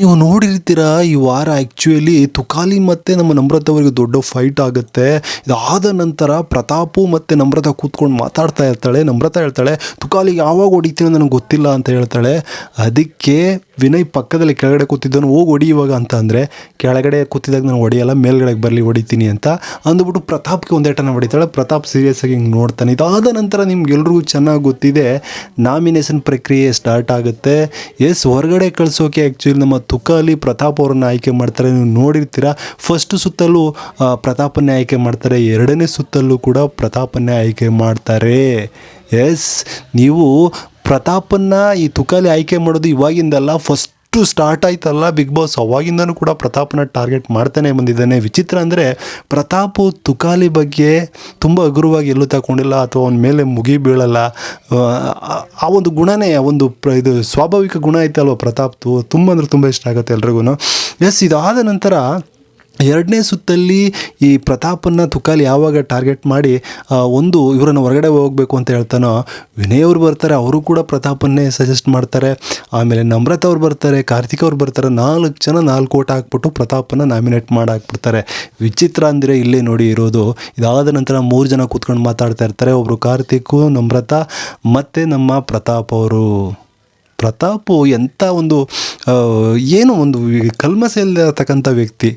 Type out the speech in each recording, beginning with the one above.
ನೀವು ನೋಡಿರ್ತೀರಾ, ಈ ವಾರ ಆ್ಯಕ್ಚುಯಲಿ ತುಕಾಲಿ ಮತ್ತು ನಮ್ಮ ನಮ್ರತ ಅವರಿಗೆ ದೊಡ್ಡ ಫೈಟ್ ಆಗುತ್ತೆ. ಇದಾದ ನಂತರ ಪ್ರತಾಪು ಮತ್ತು ನಮ್ರತ ಕೂತ್ಕೊಂಡು ಮಾತಾಡ್ತಾ ಇರ್ತಾಳೆ. ನಮ್ರತ ಹೇಳ್ತಾಳೆ, ತುಕಾಲಿ ಯಾವಾಗ ಹೊಡಿತೀನಿ ನನಗೆ ಗೊತ್ತಿಲ್ಲ ಅಂತ ಹೇಳ್ತಾಳೆ. ಅದಕ್ಕೆ ವಿನಯ್ ಪಕ್ಕದಲ್ಲಿ ಕೆಳಗಡೆ ಕೂತಿದ್ದನು ಹೋಗಿ ಹೊಡಿ ಇವಾಗ ಅಂತ ಅಂದರೆ, ಕೆಳಗಡೆ ಕೂತಿದ್ದಾಗ ನಾನು ಹೊಡೆಯಲ್ಲ, ಮೇಲ್ಗಡೆಗೆ ಬರಲಿ ಹೊಡಿತೀನಿ ಅಂತ ಅಂದ್ಬಿಟ್ಟು ಪ್ರತಾಪ್ಗೆ ಒಂದೇಟನ ಹೊಡಿತಾಳೆ. ಪ್ರತಾಪ್ ಸೀರಿಯಸ್ ಆಗಿ ಹಿಂಗೆ ನೋಡ್ತಾನೆ. ಇದಾದ ನಂತರ ನಿಮ್ಗೆಲ್ರಿಗೂ ಚೆನ್ನಾಗಿ ಗೊತ್ತಿದೆ, ನಾಮಿನೇಷನ್ ಪ್ರಕ್ರಿಯೆ ಸ್ಟಾರ್ಟ್ ಆಗುತ್ತೆ. ಎಸ್ ಹೊರಗಡೆ ಕಳಿಸೋಕೆ ಆ್ಯಕ್ಚುಲಿ ನಮ್ಮ ತುಕಾಲಿ ಪ್ರತಾಪ್ ಅವ್ರನ್ನ ಆಯ್ಕೆ ಮಾಡ್ತಾರೆ. ನೀವು ನೋಡಿರ್ತೀರ ಫಸ್ಟ್ ಸುತ್ತಲೂ ಆ, ಪ್ರತಾಪನ್ನೇ ಆಯ್ಕೆ ಮಾಡ್ತಾರೆ. ಎರಡನೇ ಸುತ್ತಲ್ಲೂ ಕೂಡ ಪ್ರತಾಪನ್ನೇ ಆಯ್ಕೆ ಮಾಡ್ತಾರೆ. ಎಸ್ ನೀವು ಪ್ರತಾಪನ್ನ ಈ ತುಕಾಲಿ ಆಯ್ಕೆ ಮಾಡೋದು ಇವಾಗಿಂದಲ್ಲ ಫಸ್ಟು ಸ್ಟಾರ್ಟ್ ಆಯ್ತಲ್ಲ ಬಿಗ್ ಬಾಸ್ ಅವಾಗಿಂದನೂ ಕೂಡ ಪ್ರತಾಪನ ಟಾರ್ಗೆಟ್ ಮಾಡ್ತಾನೆ ಬಂದಿದ್ದಾನೆ. ವಿಚಿತ್ರ ಅಂದರೆ ಪ್ರತಾಪು ತುಕಾಲಿ ಬಗ್ಗೆ ತುಂಬ ಹಗುರವಾಗಿ ಎಲ್ಲೂ ತಗೊಂಡಿಲ್ಲ, ಅಥವಾ ಅವನ ಮೇಲೆ ಮುಗಿ ಬೀಳಲ್ಲ. ಆ- ಒಂದು ಗುಣನೇ ಒಂದು ಪ್ರ, ಇದು ಸ್ವಾಭಾವಿಕ ಗುಣ ಐತಲ್ವ ಪ್ರತಾಪ್ದು? ತುಂಬ ಅಂದರೆ ತುಂಬ ಇಷ್ಟ ಆಗುತ್ತೆ ಎಲ್ರಿಗೂ ಎಸ್ ಇದಾದ ನಂತರ ಎರಡನೇ ಸುತ್ತಲ್ಲಿ ಈ ಪ್ರತಾಪನ್ನ ತುಕಾಲಿ ಯಾವಾಗ ಟಾರ್ಗೆಟ್ ಮಾಡಿ ಒಂದು ಇವರನ್ನು ಹೊರಗಡೆ ಹೋಗಬೇಕು ಅಂತ ಹೇಳ್ತಾನೋ, ವಿನಯ್ ಅವ್ರು ಬರ್ತಾರೆ, ಅವರು ಕೂಡ ಪ್ರತಾಪನ್ನೇ ಸಜೆಸ್ಟ್ ಮಾಡ್ತಾರೆ. ಆಮೇಲೆ ನಮ್ರತ ಅವ್ರು ಬರ್ತಾರೆ, ಕಾರ್ತಿಕ್ ಅವ್ರು ಬರ್ತಾರೆ, ನಾಲ್ಕು ಜನ ನಾಲ್ಕು ಓಟ್ ಹಾಕ್ಬಿಟ್ಟು ಪ್ರತಾಪನ್ನ ನಾಮಿನೇಟ್ ಮಾಡಿ ಹಾಕ್ಬಿಡ್ತಾರೆ ವಿಚಿತ್ರ ಅಂದರೆ ಇಲ್ಲೇ ನೋಡಿ ಇರೋದು. ಇದಾದ ನಂತರ ಮೂರು ಜನ ಕೂತ್ಕೊಂಡು ಮಾತಾಡ್ತಾ ಇರ್ತಾರೆ ಒಬ್ಬರು ಕಾರ್ತಿಕ್ ನಮ್ರತ, ಮತ್ತು ನಮ್ಮ ಪ್ರತಾಪ್ ಅವರು. ಪ್ರತಾಪು ಎಂಥ ಒಂದು ಏನು ಒಂದು ಕಲ್ಮಸ ವ್ಯಕ್ತಿ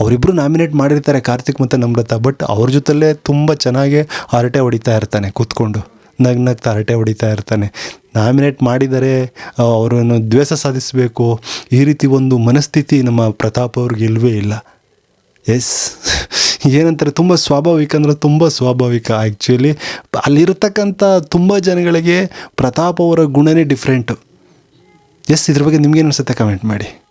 ಅವರಿಬ್ಬರು ನಾಮಿನೇಟ್ ಮಾಡಿರ್ತಾರೆ ಕಾರ್ತಿಕ್ ಮತ್ತು ನಮ್ರತಾ ಬಟ್ ಅವ್ರ ಜೊತೆಲೇ ತುಂಬ ಚೆನ್ನಾಗಿ ಹರಟೆ ಹೊಡಿತಾ ಇರ್ತಾನೆ ಕೂತ್ಕೊಂಡು, ನಗ್ ನಗ್ತಾ ಹರಟೆ ಹೊಡಿತಾ ಇರ್ತಾನೆ. ನಾಮಿನೇಟ್ ಮಾಡಿದರೆ ಅವರನ್ನು ದ್ವೇಷ ಸಾಧಿಸಬೇಕು. ಈ ರೀತಿ ಒಂದು ಮನಸ್ಥಿತಿ ನಮ್ಮ ಪ್ರತಾಪ್ ಅವ್ರಿಗೆ ಇಲ್ಲವೇ ಇಲ್ಲ. ಎಸ್ ಏನಂತಾರೆ, ತುಂಬ ಸ್ವಾಭಾವಿಕ ಅಂದರೆ ತುಂಬ ಸ್ವಾಭಾವಿಕ ಆ್ಯಕ್ಚುಲಿ ಅಲ್ಲಿರತಕ್ಕಂಥ ತುಂಬ ಜನಗಳಿಗೆ ಪ್ರತಾಪ್ ಅವರ ಗುಣನೇ ಡಿಫ್ರೆಂಟು ಎಸ್ ಇದ್ರ ಬಗ್ಗೆ ನಿಮ್ಗೇನು ಅನಿಸುತ್ತೆ ಕಮೆಂಟ್ ಮಾಡಿ.